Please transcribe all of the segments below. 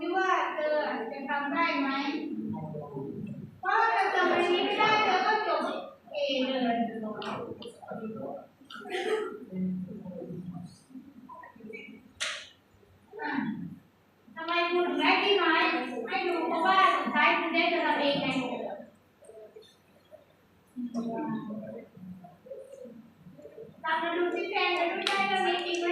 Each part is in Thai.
ซิว่าเธอจะทำได้ไหมเพราะเธอทำแบบนี้ไม่ได้เธอก็จบเอเลยทำไมคุณถึงได้ที่ไม้ไม่ดูเพราะว่าสุดท้ายคุณได้เธอทำเองไงตามมาดูที่แฟนเธอด้วยได้เรื่องนี้จริงไหม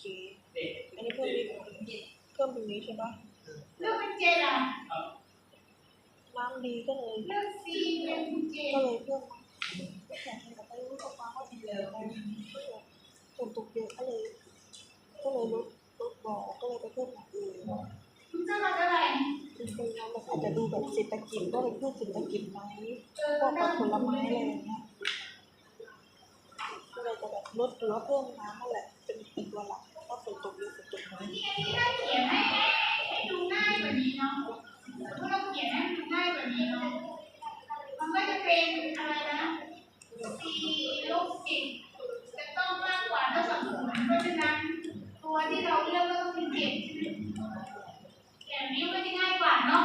เคอันนี้เพิ่มเพิ่มตรงนี้ใช่ไหมเลือกเป็นเจล่ะร้านดีก็เลยเลือกซีเป็นเจก็เลยเลือกไม่แข่งกับไอ้ออกมาก็ดีแล้วฝนตกเยอะก็เลย ก็เลยลดลดบ่อก็เลยไปเพิ่มอย่งอื่นคุณจะมาเท่าไร่จริงๆเราอาจจะดูแบบเศรษฐกิจก็เลยเพิ่มเศรษฐกิจไหมพวกผลไม้อะไรอย่งเงี้ยก็เลยจะแบบลดหรือว่าเพิ่มน้ำนั่นแหละเป็นตัวหลัก ก็ฝนตกเยอะนนี้ได้เขียนให้ให้ง่ายกว่นี้เนาะถ้าเราเขียนให้ง่ายกว่นี้เนาะมันก็จะเป็นอะไรนะสี่ลบสิบจะต้องมากกว่าทั้ศูนย์เพราะะนั้นตัวที่เราเลือกก็ต้องเป็นเจ็ดใช่ไหมนี้ก็จะง่ายกว่านาะ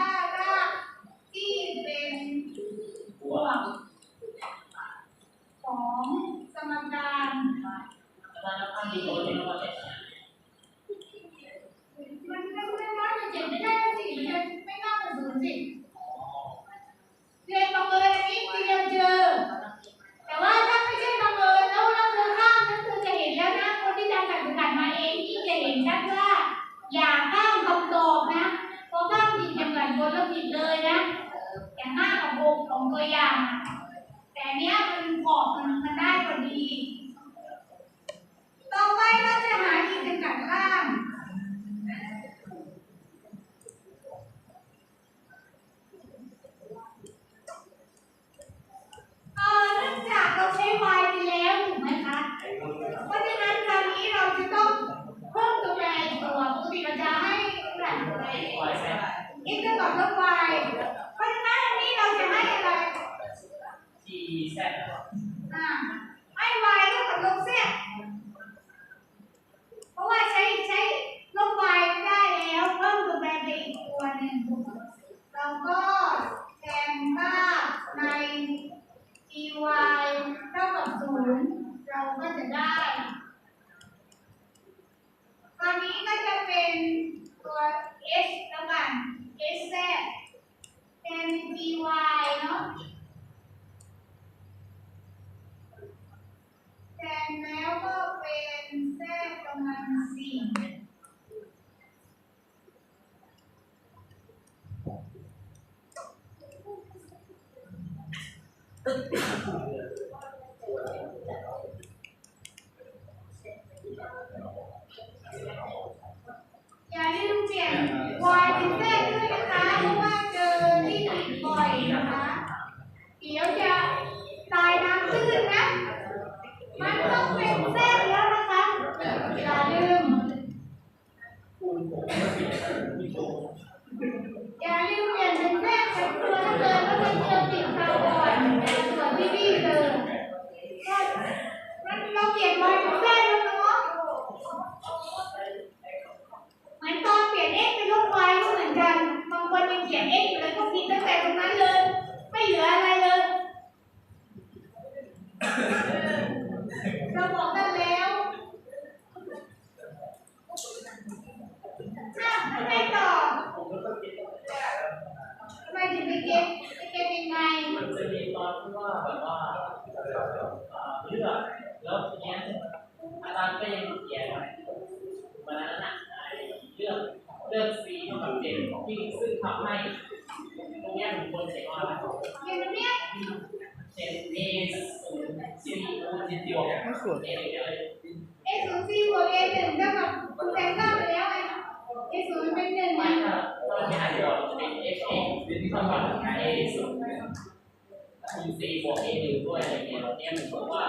สี่บวกนี่หนึ่งด้วยอะไรเงี้ยเนี่ยผมว่า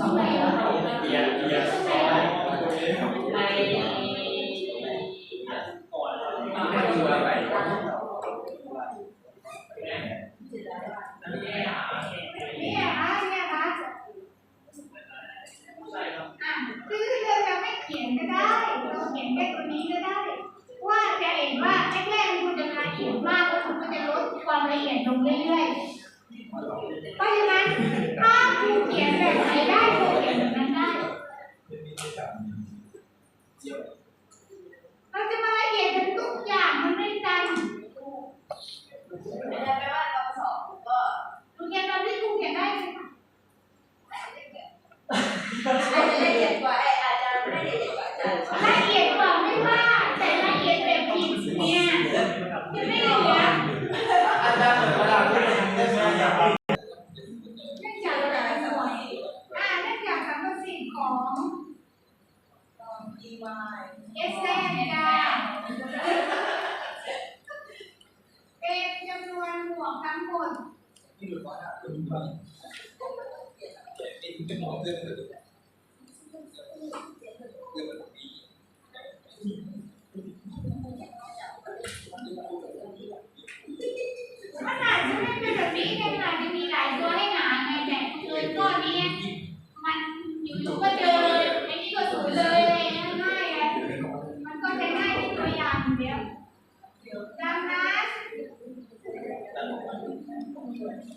ทำให้เราเนี่ยเปลี่ยนเปลี่ยนใน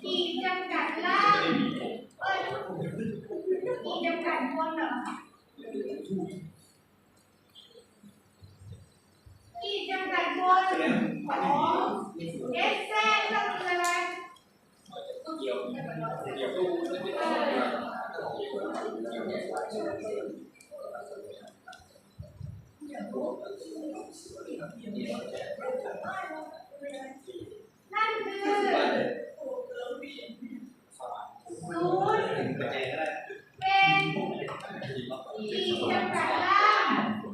มีจำกัดล่างอ้ยมีจำกัดบนเหรอมีจำกัดบนของเอสแซนต้องมีอะไรเปนั่นคือ ศูนย์เป็นที่จำกัดล่างของ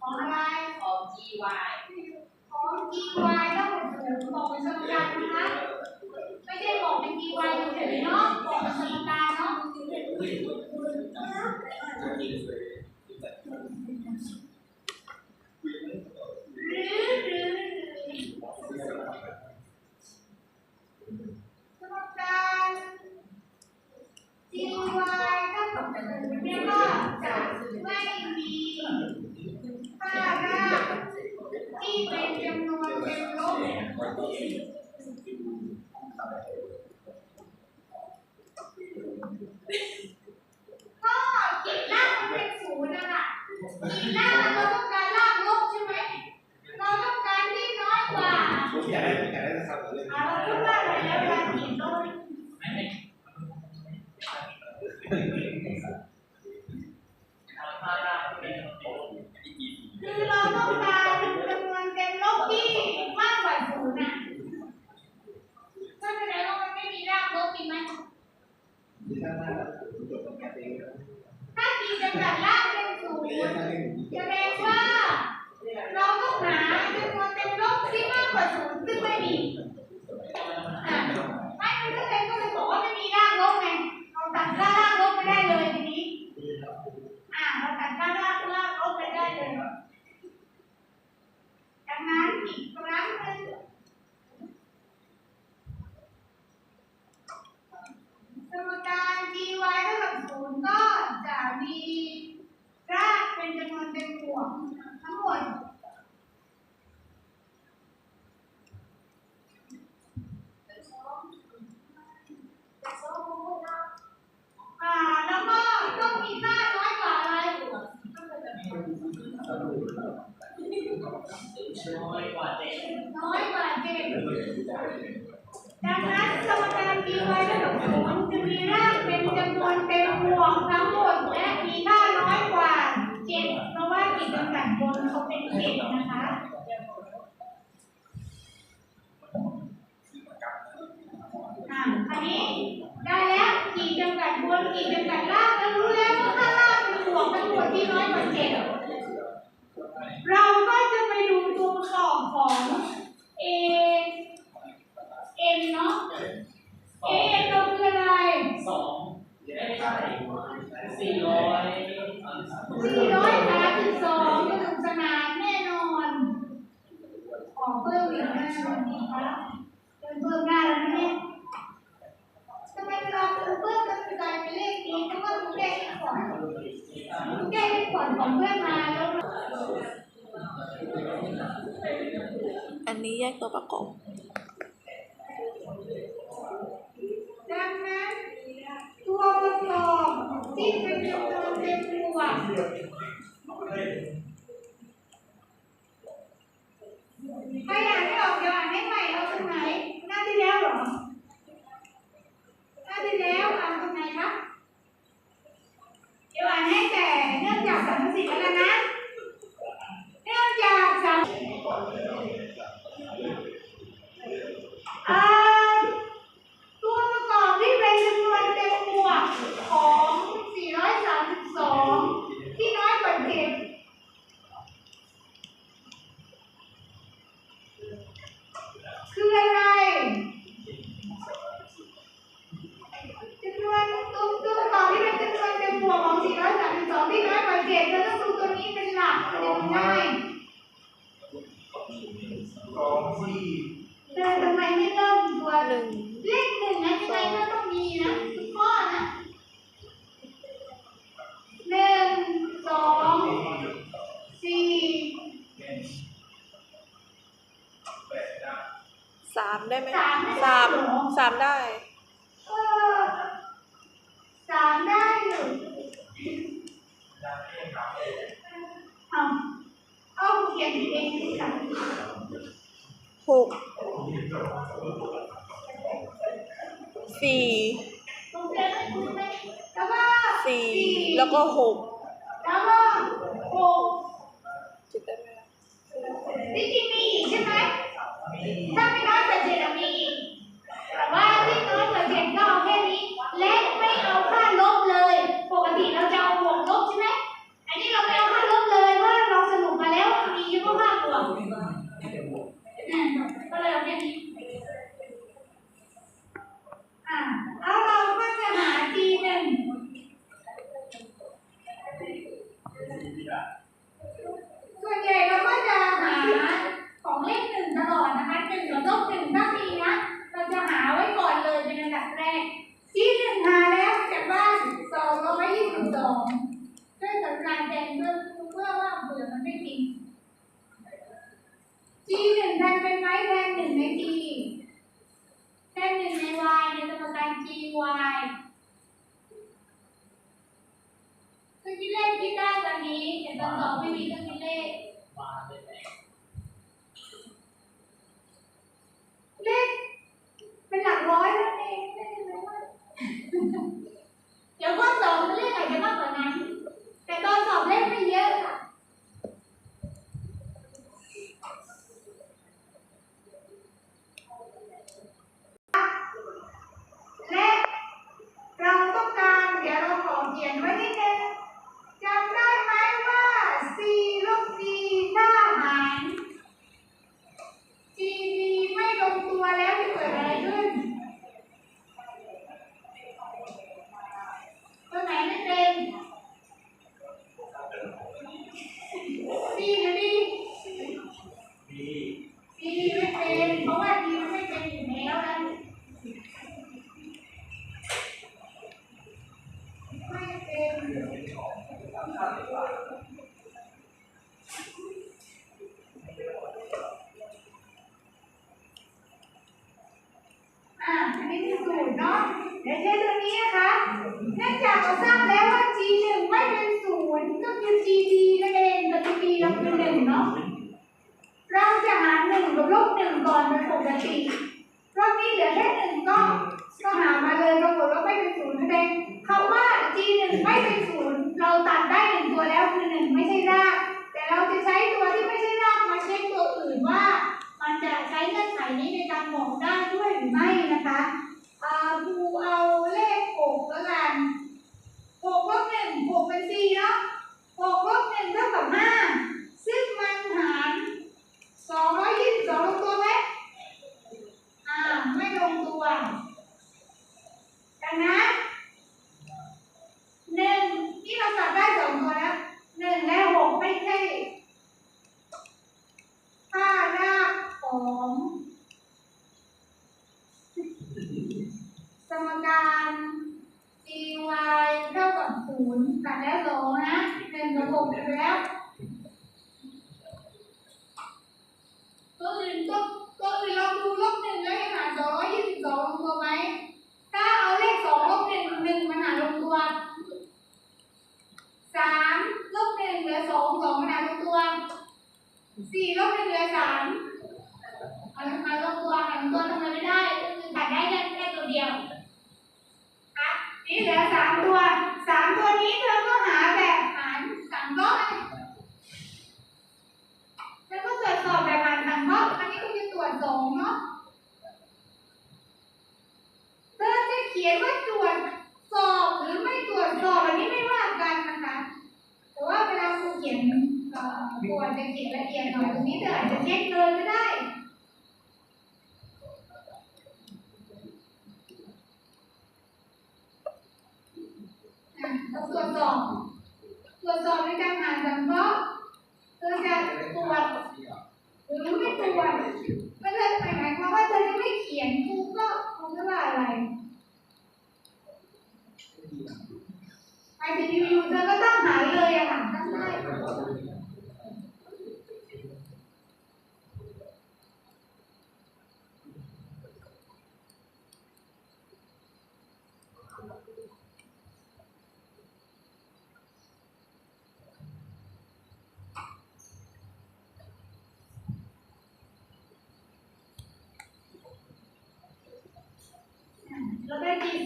ของอะไรของ gy ของ gy ยังแบ่งบนกี่จังแบ่งล่างแล้วรู้แล้วว่าถ้าล่างเป็นบวกเป็นปวดที่น้อยกว่าเจ็ด ได้ไหมสามสามได้ เดี๋ยวว่าสองเรื่องอะไรกันบ้างก่นนะ ar.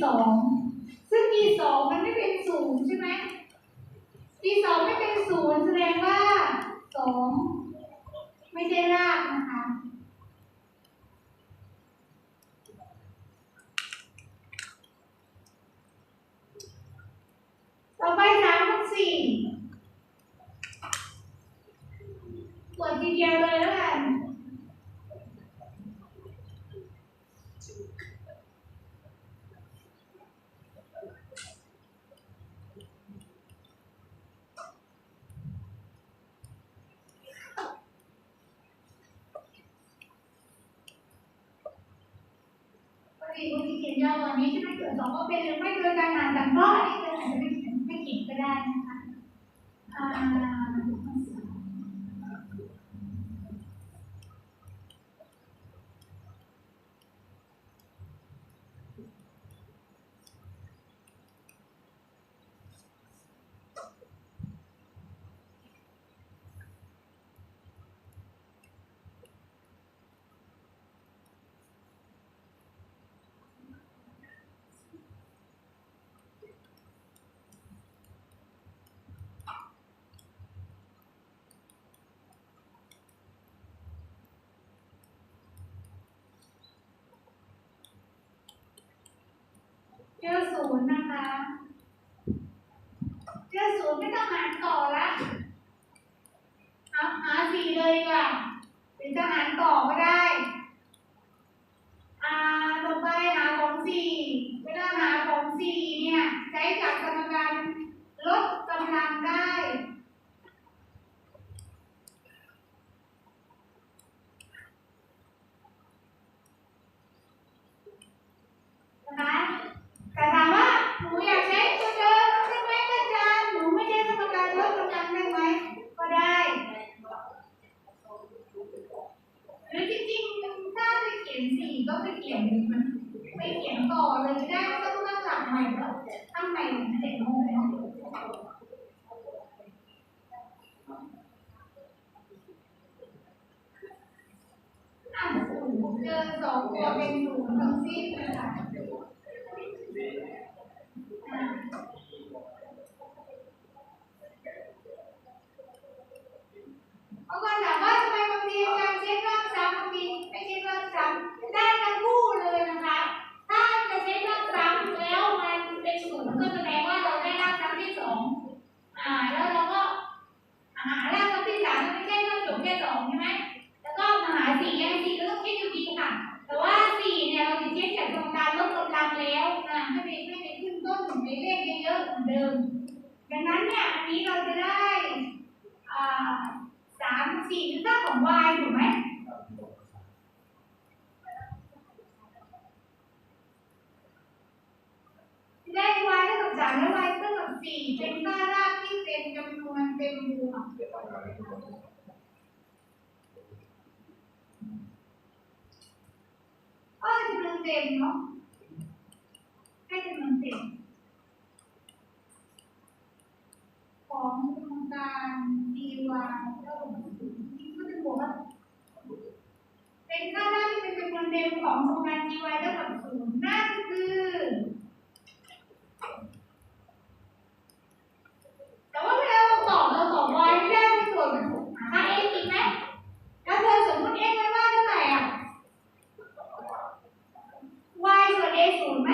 สองซึ่งมีสองมันไม่เป็นศูนย์ใช่ไหม ได้วันนี้ที่ไม่เกิดสองเปอเซ็นหรือไม่เกินการอ่านสังเคอันนี้ mà. Chưa xuống cái tầng ก็ไปเขียนมันไปเขียนต่อเลยจะได้ไม่ต้องมาจับใหม่แล้วตั้งใหม่เด็กงงเลยเอ่านเจอสองตัวเป็นศูนย์ทั้งสิ้นเลยค่ะเอาก่อนถามว่าทำไมบางทีการเช็ครอบซ้ำ ไม่เช็ครอบซ้ำได้ทั้งคู่เลยนะคะ ถ้าจะเช็ครอบซ้ำแล้วมันเป็นศูนย์ก็แสดงว่าเราได้รอบซ้ำที่สองอ่าแล้วเราก็หารากซ้ำที่สามไม่ใช่เรื่องจบแค่สองใช่ไหมแล้วก็มาหาสี่ยังสี่ก็ต้องเช็คอยู่ดีค่ะ แต่ว่าสี่เนี่ยเราจะเช็คจากกรรมการลดกำลังแล้วอ่าไม่ไปไม่ไปขึ้นต้นในเลขเยอะๆเหมือนเดิมดังนั้นเนี่ยอันนี้เราจะได้สามสี่คือค่าของ y ถูกไหม ได้ y เท่ากับสามและ y เท่ากับสี่เป็นค่ารากที่เต็มจำนวนเต็มรูค่ะก็จำนวนเต็มเนาะให้จำนวนเต็มของกรรมการ dy เท่ากับศูนย์นี่ก็จะบอกว่าเป็นค่าได้ที่เป็นจำนวนเต็มของกรรมการ dy เท่ากับศูนย์นั่นคือ แต่ว่าเวลาเราตอบเราตอบ y ไม่ได้ไม่ส่วนหาค่า x อีกไหมถ้าเธอสมมติ x ไว้ว่าเท่าไหร่อะ y ส่วน a ศูนย์ไหม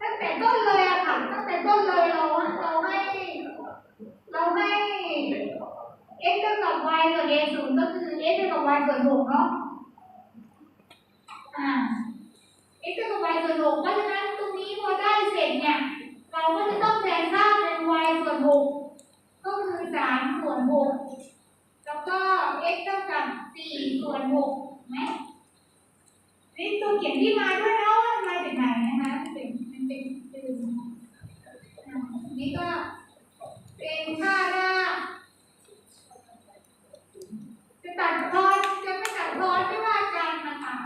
ตั้งแต่ต้นเลยอะค่ะ ตั้งแต่ต้นเลยเราเราให้ เราให้ x เท่ากับ y ส่วน a ศูนย์ก็คือ x เท่ากับ y ส่วนหกเนาะ อ่า x เท่ากับ y ส่วนหกเพราะฉะนั้นตรงนี้พอได้เสร็จเนี่ย เราก็จะต้องแทนค่าเป็น y ส่วนหกก็คือสามส่วนหก แล้วก็ x เท่ากับสี่ส่วนหกไหมนี่ตัวเขียนที่มาด้วยนะว่ามันมาจากไหนนะคะเป็นเป็นเป็นเป็นอ่านี่ก็เป็นค่าหน้าจะตัดทอนจะไม่ตัดทอนไม่ว่ากันนะคะ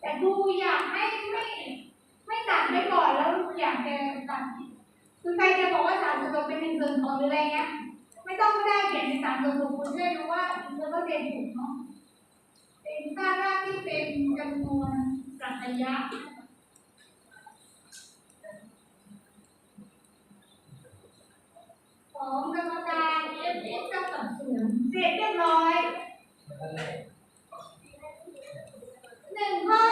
แต่ดูอยากให้ไม่ไม่ตัดไปก่อนแล้วอยากจะตัด คือใครจะบอกว่าสามส่วนหกเป็นหนึ่งส่วนส องหรืออะไรเงี้ย ไม่ต้องก็ได้เขียนเป็นสามส่วนหกคุณช่วยรู้ว่าอินเตอร์ก็เรียนถูกเนาะเป็นค่ารากที่เป็นจำนวนสัตยะของกรรมการ f x เท่ากับศูนย์เสร็จเรียบร้อยหนึ่งข้อ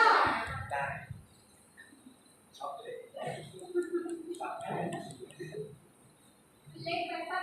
ชอบเลย เล็กไปปะ